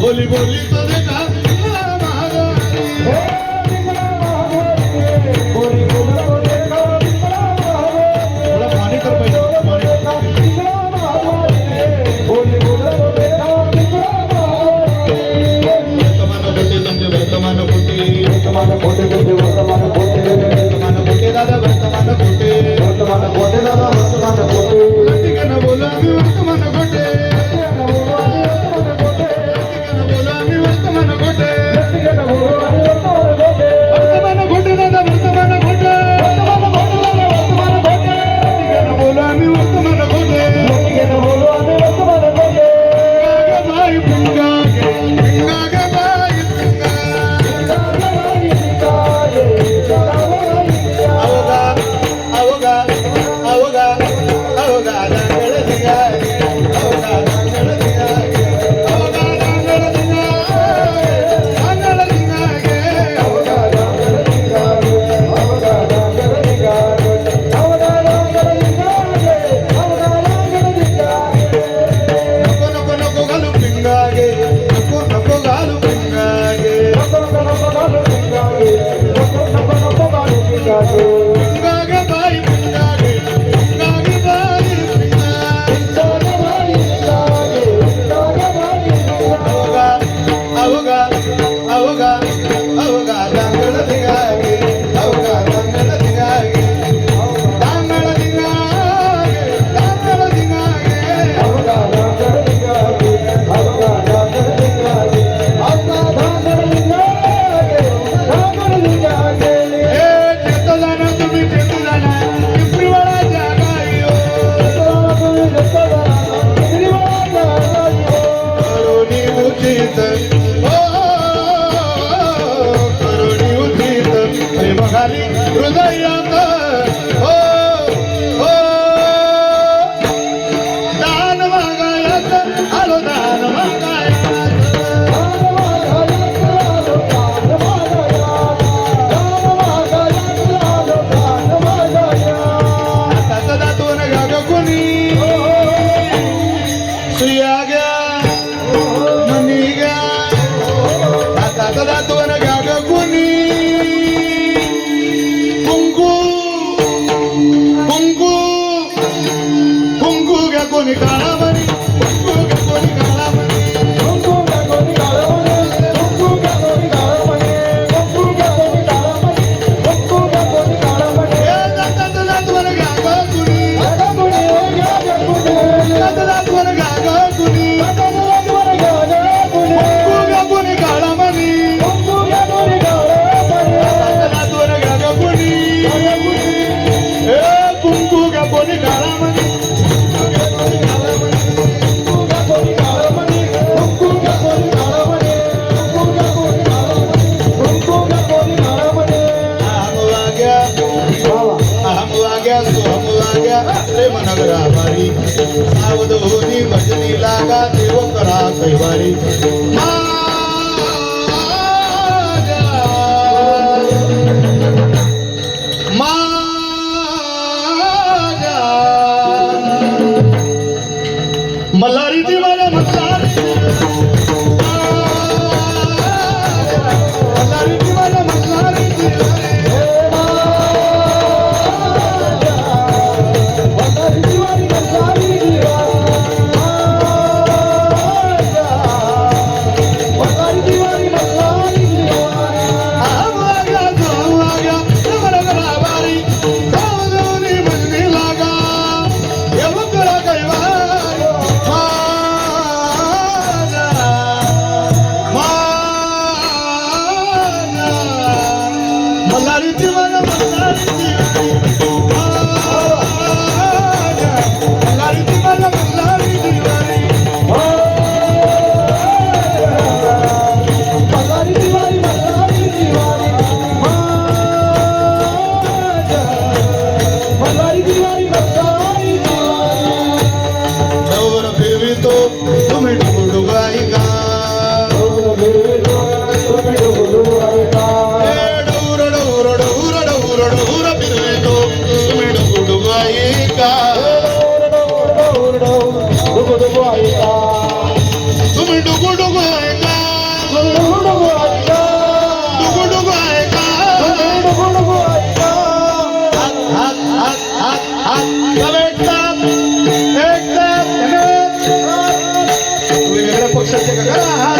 बोली बोली तो असले मनावर आभारी सावध होनी भजनी लागा देव करा कैवारी আয়েগা ডুগু ডুগু আয়েগা তুমি ডুগু ডুগু আয়েগা ডুগু ডুগু আয়েগা ডুগু ডুগু আয়েগা ডুগু ডুগু আয়েগা হাত হাত হাত হাত হাত কলেটা एक साथ तुम्ही वेगळ्या पक्षाचे का